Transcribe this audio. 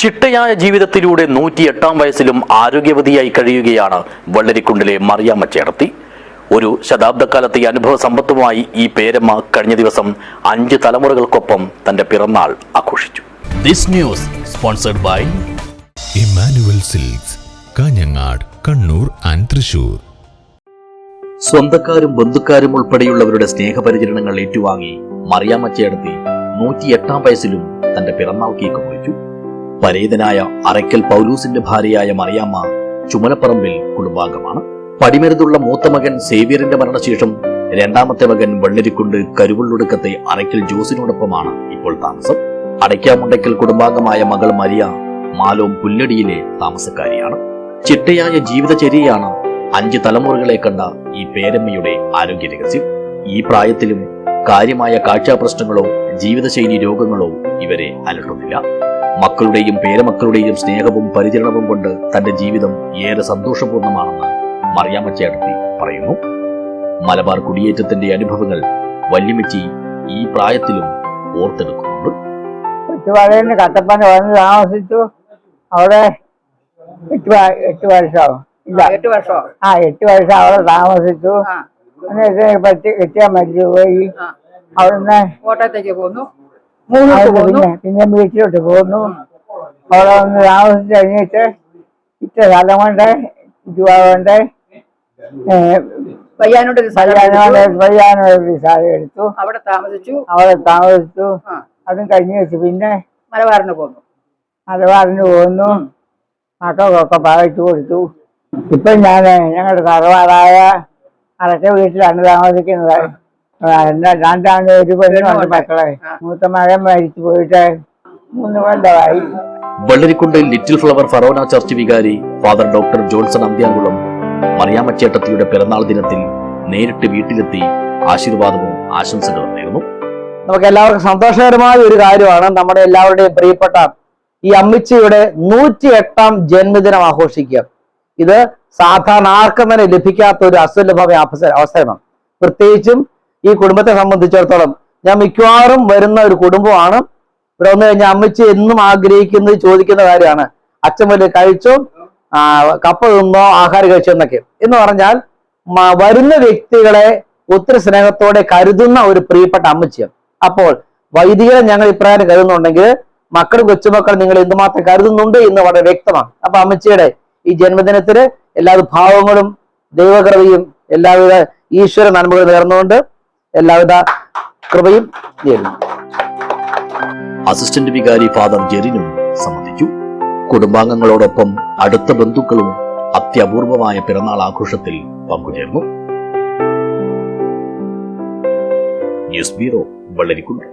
ചിട്ടയായ ജീവിതത്തിലൂടെ നൂറ്റിയെട്ടാം വയസ്സിലും ആരോഗ്യവതിയായി കഴിയുകയാണ് വള്ളരിക്കുണ്ടിലെ മറിയാമ്മ ചേർത്തി ഒരു ശതാബ്ദക്കാലത്തെ അനുഭവ സമ്പത്തുമായി ഈ പേരമ്മ കഴിഞ്ഞ ദിവസം അഞ്ച് തലമുറകൾക്കൊപ്പം തന്റെ പിറന്നാൾ ആഘോഷിച്ചു. This news sponsored by Emmanuel silks Kanhangad Kannur and Thrissur. സ്വന്തക്കാരും ബന്ധുക്കാരും ഉൾപ്പെടെയുള്ളവരുടെ സ്നേഹപരിചരണങ്ങൾ ഏറ്റുവാങ്ങി മറിയാമ്മ ചേർത്തി നൂറ്റിയെട്ടാം വയസ്സിലും തന്റെ പിറന്നാൾ കേക്ക് മുറിച്ചു. പരേതനായ അറയ്ക്കൽ പൗലൂസിന്റെ ഭാര്യയായ മറിയാമ്മ ചുമലപ്പറമ്പിൽ കുടുംബാംഗമാണ്. പടിമരുതുള്ള മൂത്ത മകൻ സേവ്യറിന്റെ മരണശേഷം രണ്ടാമത്തെ മകൻ വെള്ളരിക്കുണ്ട് കരുവുള്ളൊടുക്കത്തെ അറയ്ക്കൽ ജോസിനോടൊപ്പമാണ് ഇപ്പോൾ താമസം. അടയ്ക്കാമുണ്ടയ്ക്കൽ കുടുംബാംഗമായ മകൾ മരിയ മാലോം പുല്ലടിയിലെ താമസക്കാരിയാണ്. ചിട്ടയായ ജീവിതചര്യയാണ് അഞ്ച് തലമുറകളെ കണ്ട ഈ പേരമ്മയുടെ ആരോഗ്യ രഹസ്യം ഈ പ്രായത്തിലും കാര്യമായ കാഴ്ചാ പ്രശ്നങ്ങളോ ജീവിതശൈലി രോഗങ്ങളോ ഇവരെ അലട്ടുന്നില്ല. മക്കളുടെയും പേരമക്കളുടെയും സ്നേഹവും പരിചരണവും കൊണ്ട് തന്റെ ജീവിതം ഏറെ സന്തോഷപൂർണമാണെന്ന് മറിയാമ്മ ചേട്ടത്തി പറയുന്നു. മലബാർ കുടിയേറ്റത്തിന്റെ അനുഭവങ്ങൾ വല്യമിച്ചി ഈ പ്രായത്തിലും ഓർത്തെടുക്കുന്നുണ്ട്. കട്ടപ്പന വന്ന് താമസിച്ചു. അവിടെ എട്ട് എട്ട് വർഷം ഇല്ല. എട്ട് വർഷം ആ എട്ട് വർഷം അവിടെ താമസിച്ചു. എന്നിട്ട് പറ്റി കെട്ടിയാൽ മരിച്ചു പോയി അവിടുന്ന് കോട്ടയത്തേക്ക് പോന്നു. പോന്നു പിന്നെ വീട്ടിലോട്ട് പോകുന്നു. അവിടെ വന്ന് താമസിച്ച് കഴിഞ്ഞിട്ട് ഇത്ര കാലം കൊണ്ട് ഇതുവാണ്ട് പയ്യാനോട് ഒരു സ്ഥലം പയ്യാനോട് എടുത്തു. അവിടെ താമസിച്ചു. അവിടെ താമസിച്ചു. അതും കഴിഞ്ഞു വെച്ചു പിന്നെ മലബാറിന് പോന്നു. മലബാറിന് പോന്നു. മക്കൾക്കൊക്കെ പാവിച്ചു കൊടുത്തു. ഇപ്പൊ ഞാൻ ഞങ്ങളുടെ തറവാടായ അടച്ച വീട്ടിലാണ് താമസിക്കുന്നത്. രണ്ടാണ്ട് ഒരു പെണ്ണുണ്ട് മക്കളെ. മൂത്ത മകൻ മരിച്ചു പോയിട്ട് മൂന്ന് കൊല്ലമായി. Vellarikundu little flower forane church വികാരി ഫാദർ ഡോക്ടർ ജോൺസൺ അന്ത്യാങ്കുളം മറിയാമ്മച്ചേട്ടത്തിയുടെ പിറന്നാൾ ദിനത്തിൽ നേരിട്ട് വീട്ടിലെത്തി ആശീർവാദവും ആശംസകളും നേർന്നു നമുക്ക് എല്ലാവർക്കും സന്തോഷകരമായ ഒരു കാര്യമാണ് നമ്മുടെ എല്ലാവരുടെയും പ്രിയപ്പെട്ട ഈ അമ്മിച്ചിയുടെ നൂറ്റി എട്ടാം ജന്മദിനം ആഘോഷിക്കുക. ഇത് സാധാരണ ആർക്കും തന്നെ ലഭിക്കാത്ത ഒരു അസുലഭമായ അവസരമാണ്. പ്രത്യേകിച്ചും ഈ കുടുംബത്തെ സംബന്ധിച്ചിടത്തോളം ഞാൻ മിക്കവാറും വരുന്ന ഒരു കുടുംബമാണ്. ഇവിടെ വന്നു കഴിഞ്ഞാൽ അമ്മച്ചി എന്നും ആഗ്രഹിക്കുന്നത് ചോദിക്കുന്ന കാര്യമാണ്. അച്ഛൻ വലിയ കഴിച്ചോ? കപ്പ തിന്നോ? ആഹാരം കഴിച്ചോ എന്നൊക്കെ. എന്ന് പറഞ്ഞാൽ വരുന്ന വ്യക്തികളെ ഒത്തിരി സ്നേഹത്തോടെ കരുതുന്ന ഒരു പ്രിയപ്പെട്ട അമ്മച്ചിയാണ്. അപ്പോൾ വൈദികരെ ഞങ്ങൾ ഇപ്രകാരം കരുതുന്നുണ്ടെങ്കിൽ മക്കളും കൊച്ചുമക്കളും നിങ്ങൾ എന്തുമാത്രം കരുതുന്നുണ്ട് എന്ന് വളരെ വ്യക്തമാണ്. അപ്പൊ അമ്മച്ചിയുടെ ഈ ജന്മദിനത്തിന് എല്ലാവിധ ഭാവങ്ങളും ദൈവകൃപയും എല്ലാവിധ ഈശ്വര നന്മകളും നേർന്നുകൊണ്ട് എല്ലാവിധ കൃപയും നേരുന്നു. അസിസ്റ്റന്റ് വികാരി ഫാദർ ജെറിനും സംബന്ധിച്ചു കുടുംബാംഗങ്ങളോടൊപ്പം അടുത്ത ബന്ധുക്കളും അത്യപൂർവമായ പിറന്നാൾ ആഘോഷത്തിൽ പങ്കുചേർന്നു. News bureau Vellarikundu.